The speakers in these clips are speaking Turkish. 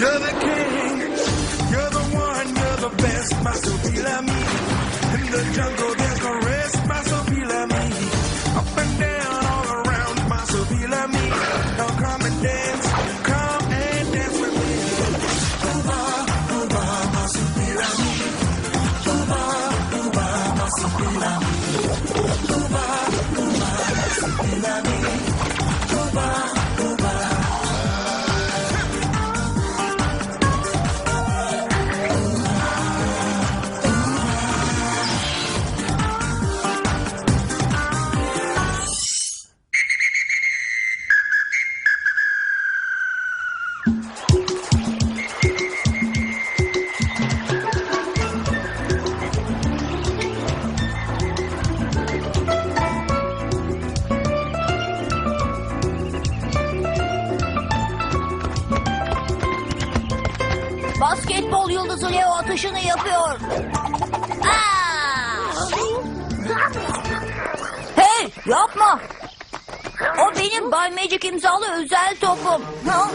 You're the king. You're the one. You're the best. Masopila me. In the jungle, Magic imzalı özel topum. Ha?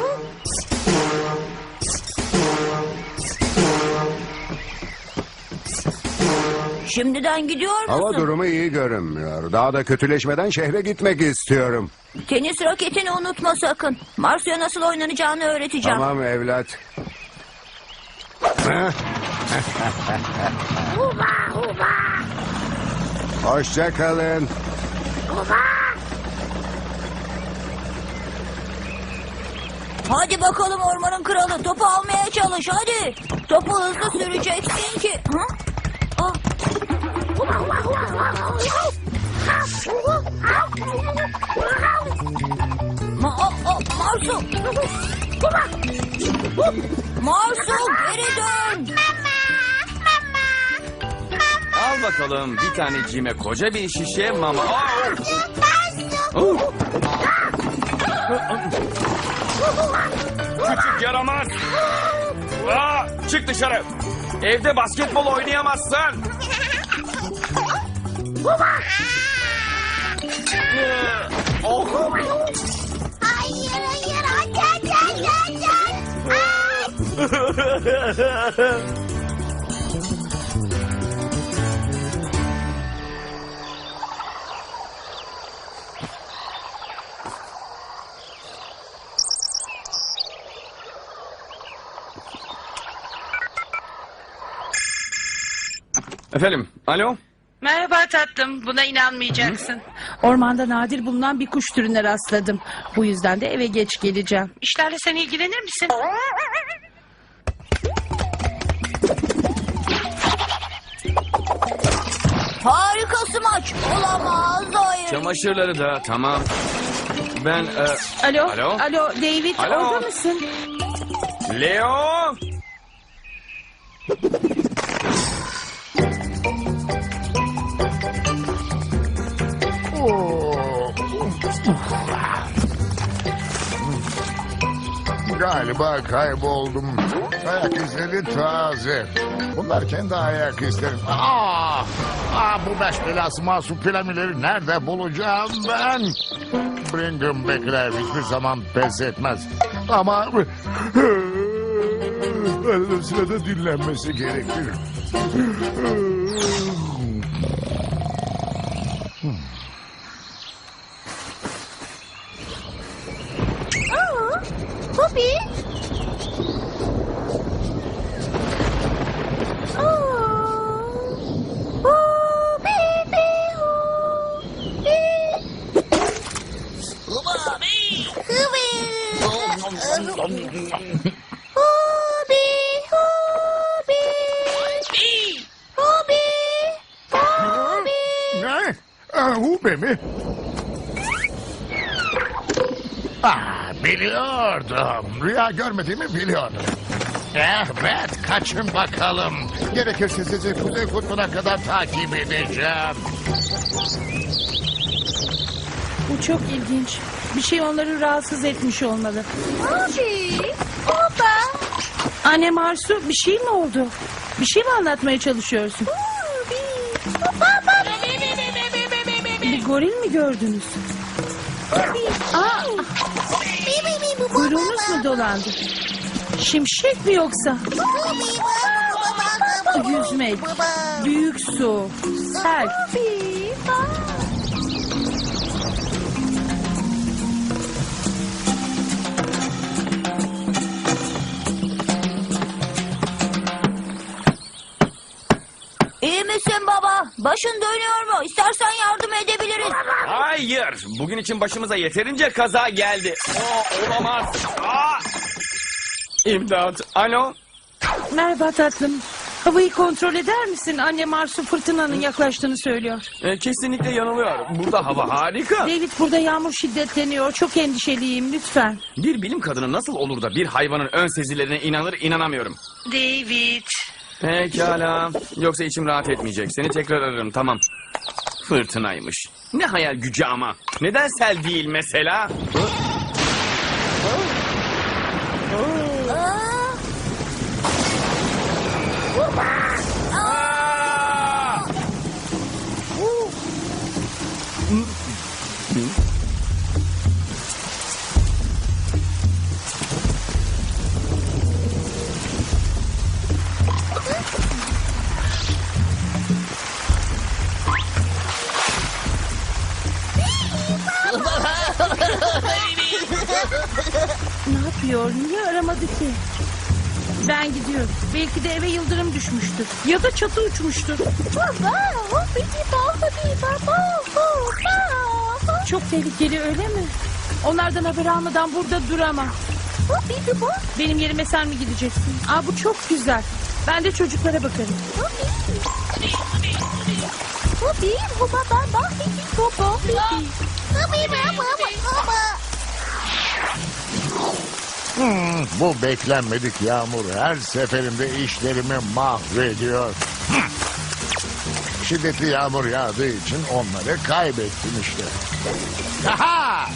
Şimdiden gidiyor musun? Hava durumu iyi görünmüyor. Daha da kötüleşmeden şehre gitmek istiyorum. Tenis raketini unutma sakın. Mars'a nasıl oynanacağını öğreteceğim. Tamam evlat. Heh. Hoşça kalın. Hadi bakalım ormanın kralı. Topu almaya çalış hadi. Topu hızlı süreceksin ki. Ha? Ah. Ma oh, oh, Marsu. Marsu geri dön. Al bakalım bir taneciğime koca bir şişe mama. Aa! Oh! Yaramaz. Aa, çık dışarı. Evde basketbol oynayamazsın. Oh. Hayır hayır gel gel gel gel. Efendim, alo? Merhaba tatlım. Buna inanmayacaksın. Ormanda nadir bulunan bir kuş türüne rastladım. Bu yüzden de eve geç geleceğim. İşlerle sen ilgilenir misin? Harika smaç. Olamaz hayır. Çamaşırları da tamam. Ben, e, Alo, Alo? alo, David Alo? orada mısın? Leo? Galiba kayboldum. Ayak izleri taze. Bunlar kendi ayak izlerim. Aa, aa, bu beş belası masupilamileri nerede bulacağım ben? Brigham bekler hiçbir zaman pes etmez. Ama arada sırada dinlenmesi gerekir. Bobby. Biliyordum. Rüya görmediğimi biliyordum. Evet, kaçın bakalım. Gerekirse sizi Kuzey Kutbu'na kadar takip edeceğim. Bu çok ilginç. Bir şey onları rahatsız etmiş olmalı. Bobby. Baba. Anne Marsu bir şey mi oldu? Bir şey mi anlatmaya çalışıyorsun? Bobby. Baba. Bir goril mi gördünüz? Aa, kuyruğunuz mu dolandı? Şimşek mi yoksa? Yüzmek, büyük su, sel. İyi misin baba? Başın dönüyor mu? İstersen yardım edebiliriz. Hayır. Bugün için başımıza yeterince kaza geldi. O olamaz. Aa! İmdat. Alo. Merhaba tatlım. Havayı kontrol eder misin? Annem Arsu fırtınanın yaklaştığını söylüyor. E, kesinlikle yanılıyor. Burada hava harika. David burada yağmur şiddetleniyor. Çok endişeliyim lütfen. Bir bilim kadını nasıl olur da bir hayvanın ön sezilerine inanır inanamıyorum. David. Pekala. Yoksa içim rahat etmeyecek. Seni tekrar ararım tamam. Fırtınaymış. Ne hayal gücü ama. Neden sel değil mesela? Hı? Çatı uçmuştur. Çok tehlikeli öyle mi? Onlardan haber almadan burada duramam. Benim yerime sen mi gideceksin? Aa bu çok güzel. Ben de çocuklara bakarım. Hmm, bu beklenmedik yağmur her seferinde işlerimi mahvediyor. Hmm. Şiddetli yağmur yağdığı için onları kaybettim işte. Aha!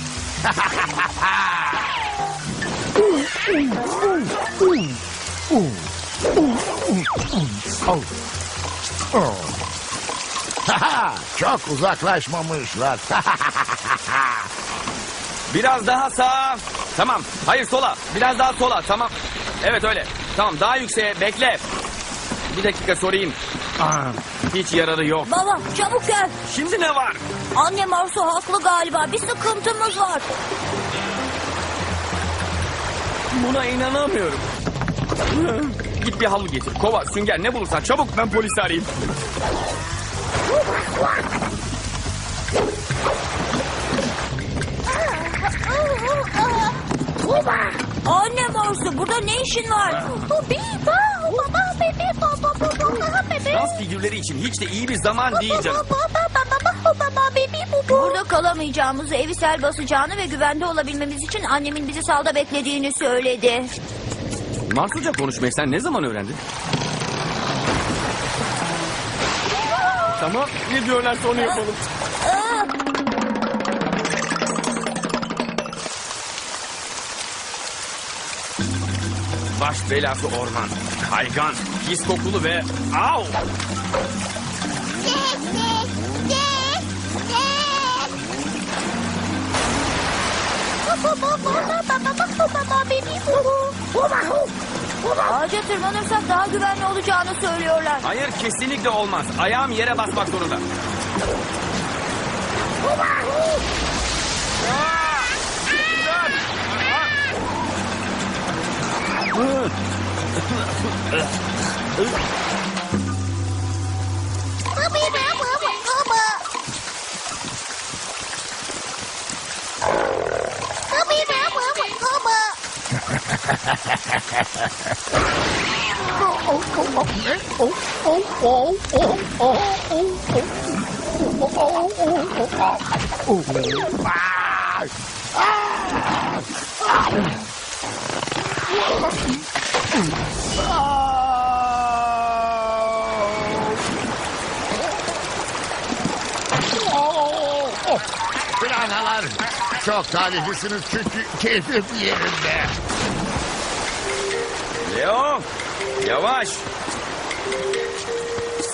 Çok uzaklaşmamışlar. Biraz daha sağa. Tamam. Hayır sola. Biraz daha sola. Tamam. Evet öyle. Tamam daha yükseğe. Bekle. Bir dakika sorayım. Aa, hiç yararı yok. Baba çabuk gel. Şimdi ne var? Annem Arsu haklı galiba. Bir sıkıntımız var. Buna inanamıyorum. Git bir havlu getir. Kova, sünger ne bulursan çabuk ben polisi arayayım. Annem Arsu burada ne işin var? Dans figürleri için hiç de iyi bir zaman değil canım. Burada kalamayacağımızı, evi sel basacağını ve güvende olabilmemiz için annemin bizi salda beklediğini söyledi. Marsuca konuşmayı sen ne zaman öğrendin? Tamam, ne diyorlarsa onu yapalım. Baş belası orman, kaygan, pis kokulu ve... Au! Ağaca tırmanırsak daha güvenli olacağını söylüyorlar. Hayır, kesinlikle olmaz. Ayağım yere basmak zorunda. Oh, bia bữa bữa bữa bữa bữa Bữa bia bữa bữa bữa bữa bữa Ah! Planalar. Çok talihlisiniz çünkü keyfim yerinde. Leo, yavaş.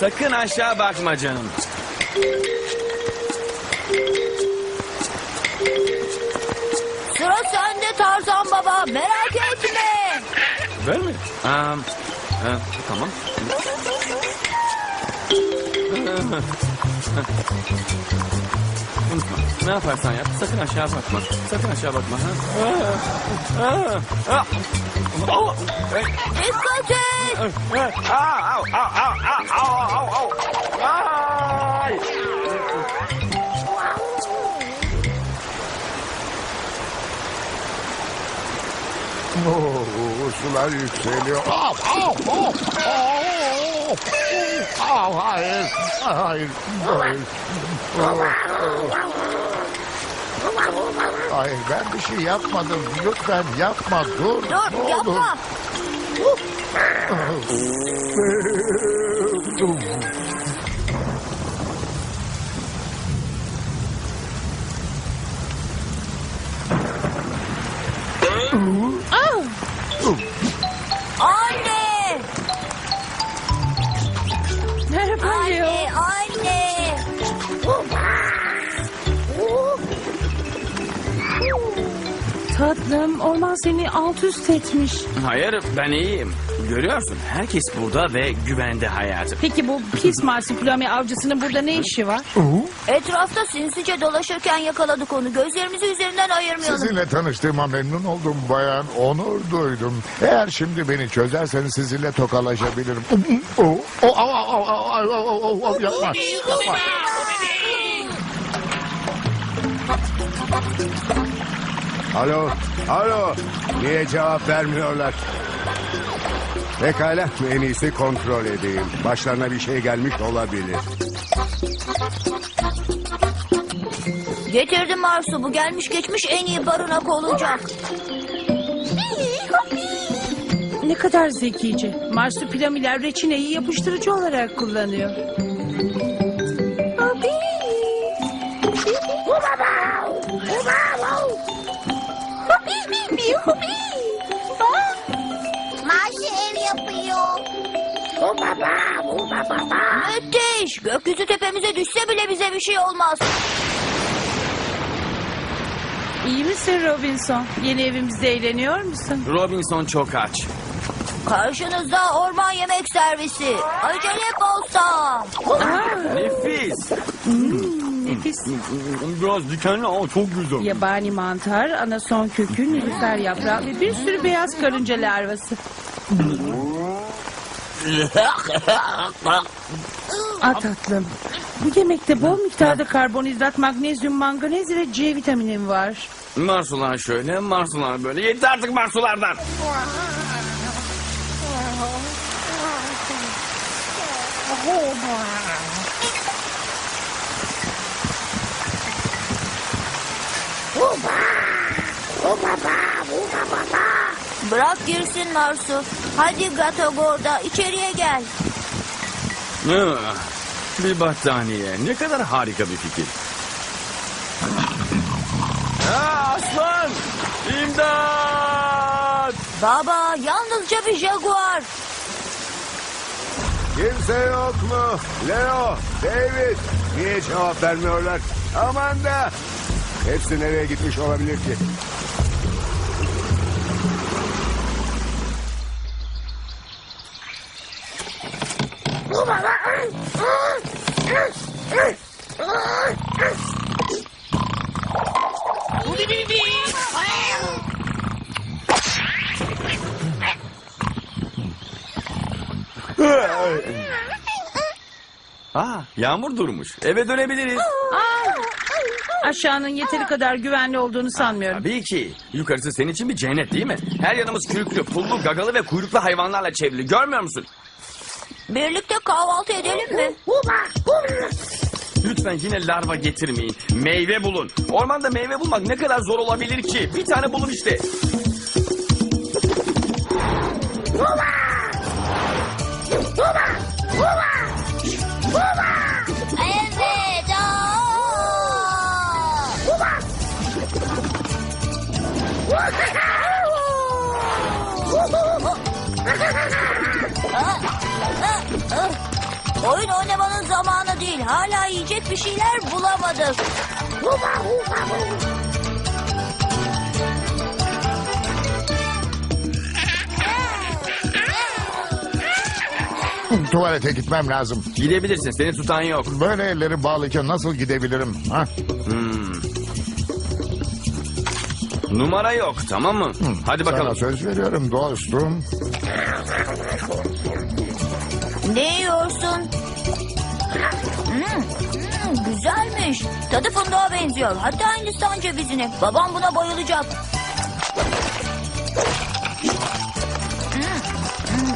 Sakın aşağı bakma canım. Sıra sende Tarzan ha, tamam. Unutma. Ne yaparsan yap. Sakın aşağı bakma. Sakın aşağı bakma. Ha? Ah, ah, ah. Au, hey, Dikkat et. ah, au, au, au, au, au, au, au. Ay! Oo, sular yükseliyor. Av, av, av, av, av, hayır, hayır, hayır. Hayır, ben bir şey yapmadım. Lütfen yapma, dur. Dur ne olur. yapma. Anne. Tatlım orman seni alt üst etmiş. Hayır ben iyiyim. Görüyorsun herkes burada ve güvende hayatım. Peki bu pis marsupilami avcısının burada ne işi var? Etrafta sinsice dolaşırken yakaladık onu. Gözlerimizi üzerinden ayırmayalım. Sizinle tanıştığıma memnun oldum bayan. Onur duydum. Eğer şimdi beni çözerseniz sizinle tokalaşabilirim. O, o, o, o, o, o, o, o, yapma. yapma. Alo, alo. Niye cevap vermiyorlar? Pekala, en iyisi kontrol edeyim. Başlarına bir şey gelmiş olabilir. Getirdim Marsu. Bu gelmiş geçmiş en iyi barınak olacak. Ne kadar zekice. Marsupilamiler reçineyi yapıştırıcı olarak kullanıyor. Müthiş. Gökyüzü tepemize düşse bile bize bir şey olmaz. İyi misin Robinson? Yeni evimizde eğleniyor musun? Robinson çok aç. Karşınızda orman yemek servisi. Acele olsa. Nefis. nefis. Biraz dikenli ama çok güzel. Yabani mantar, anason kökü, nilüfer yaprağı ve bir sürü beyaz karınca larvası. Aa tatlım. Bu yemekte bol miktarda karbonhidrat, magnezyum, manganez ve C vitamini var. Marsular şöyle, marsular böyle. Yeter artık marsulardan. Bırak girsin Marsu. Hadi Gatogor'da içeriye gel. Ah, Bir battaniye. Ne kadar harika bir fikir. Aa, aslan! İmdat! Baba yalnızca bir jaguar. Kimse yok mu? Leo, David. Niye cevap vermiyorlar? Aman da. Hepsi nereye gitmiş olabilir ki? Aa, yağmur durmuş. Eve dönebiliriz. Aşağının yeteri kadar güvenli olduğunu sanmıyorum. Tabii ki. Yukarısı senin için bir cennet değil mi? Her yanımız kürklü, pullu, gagalı ve kuyruklu hayvanlarla çevrili. Görmüyor musun? Birlikte kahvaltı edelim mi? Lütfen yine larva getirmeyin. Meyve bulun. Ormanda meyve bulmak ne kadar zor olabilir ki? Bir tane bulun işte. Hala yiyecek bir şeyler bulamadık. Tuvalete gitmem lazım. Gidebilirsin. Seni tutan yok. Böyle elleri bağlıyken nasıl gidebilirim? Ha? Numara yok tamam mı? Hadi bakalım. Sana söz veriyorum dostum. Ne yiyorsun? Hmm, hmm, güzelmiş. Tadı fındığa benziyor. Hatta Hindistan cevizine. Babam buna bayılacak. Hmm, hmm.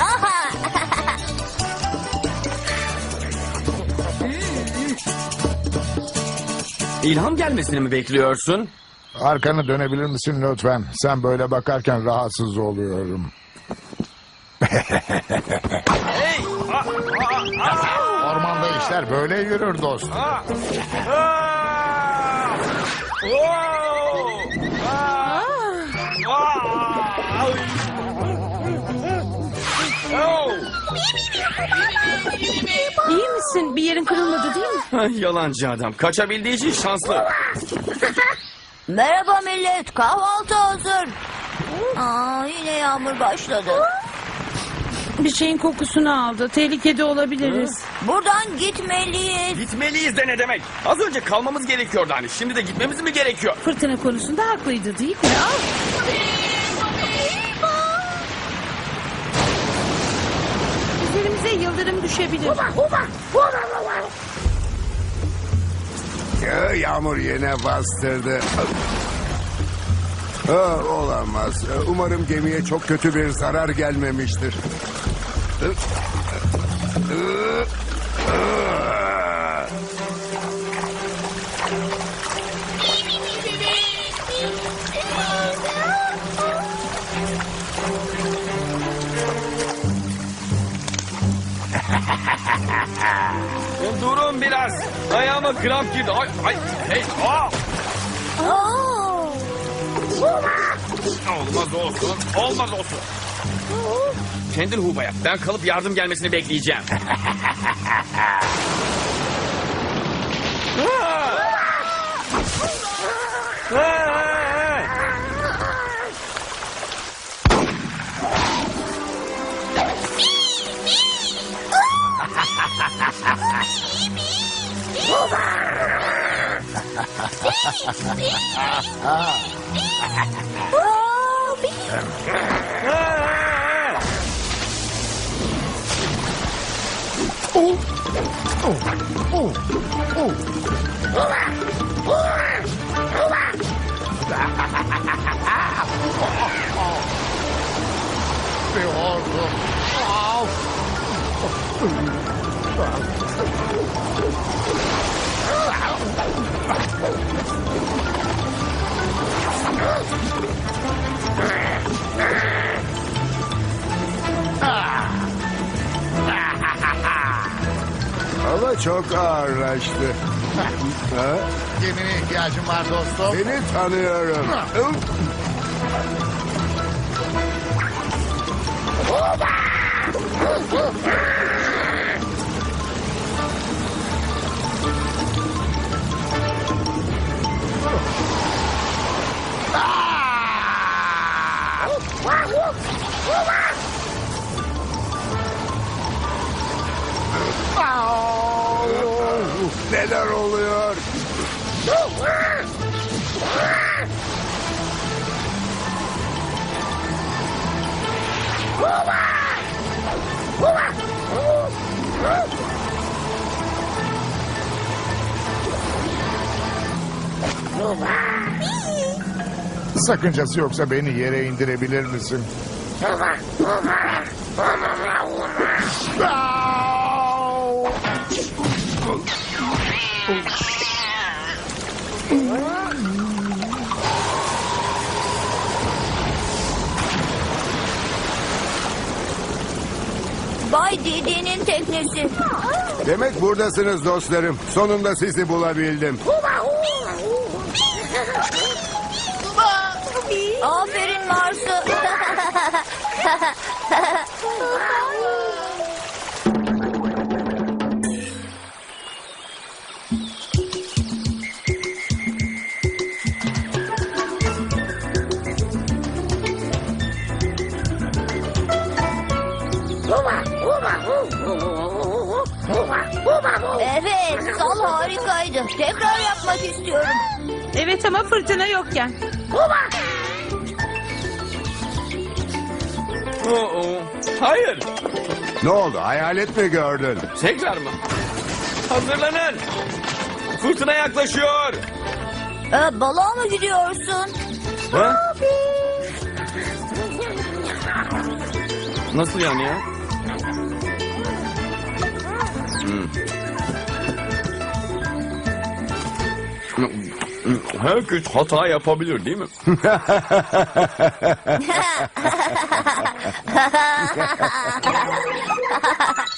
Aha! İlham gelmesini mi bekliyorsun? Arkanı dönebilir misin lütfen? Sen böyle bakarken rahatsız oluyorum. Hey! Ah, ah, ah, Ormanda işler böyle yürür dostum. ah! Ah! Oh! Ah! Ah! Oh! İyi misin? Bir yerin kırılmadı değil mi? Yalancı adam. Kaçabildiği için şanslı. Merhaba millet. Kahvaltı hazır. Aa, yine yağmur başladı. Bir şeyin kokusunu aldı. Tehlikede olabiliriz. Buradan gitmeliyiz. Gitmeliyiz de ne demek? Az önce kalmamız gerekiyordu hani. Şimdi de gitmemiz mi gerekiyor? Fırtına konusunda haklıydı değil mi? Al. Üzerimize yıldırım düşebilir. Ya, Yağmur yine bastırdı. Ha, olamaz. Umarım gemiye çok kötü bir zarar gelmemiştir. Durun biraz. Ayağıma kramp girdi. Ay, ay, hey, aa! Aa, Olmaz olsun. Olmaz olsun. Kendin huba yap. Ben kalıp yardım gelmesini bekleyeceğim. Bir ağırlaştı. Ha? Gemine ihtiyacım var dostum. Seni tanıyorum. Sakıncası yoksa beni yere indirebilir misin? Bay Didi'nin teknesi. Demek buradasınız dostlarım. Sonunda sizi bulabildim. Aferin Marsu. evet, sal harikaydı. Tekrar yapmak istiyorum. Evet ama fırtına yokken. Kuma! Oo, hayır. Ne oldu? Hayalet mi gördün? Tekrar mı? Hazırlanın. Fırtına yaklaşıyor. Ee, balığa mı gidiyorsun? Ha? Nasıl yani ya? Hmm. Herkes hata yapabilir değil mi?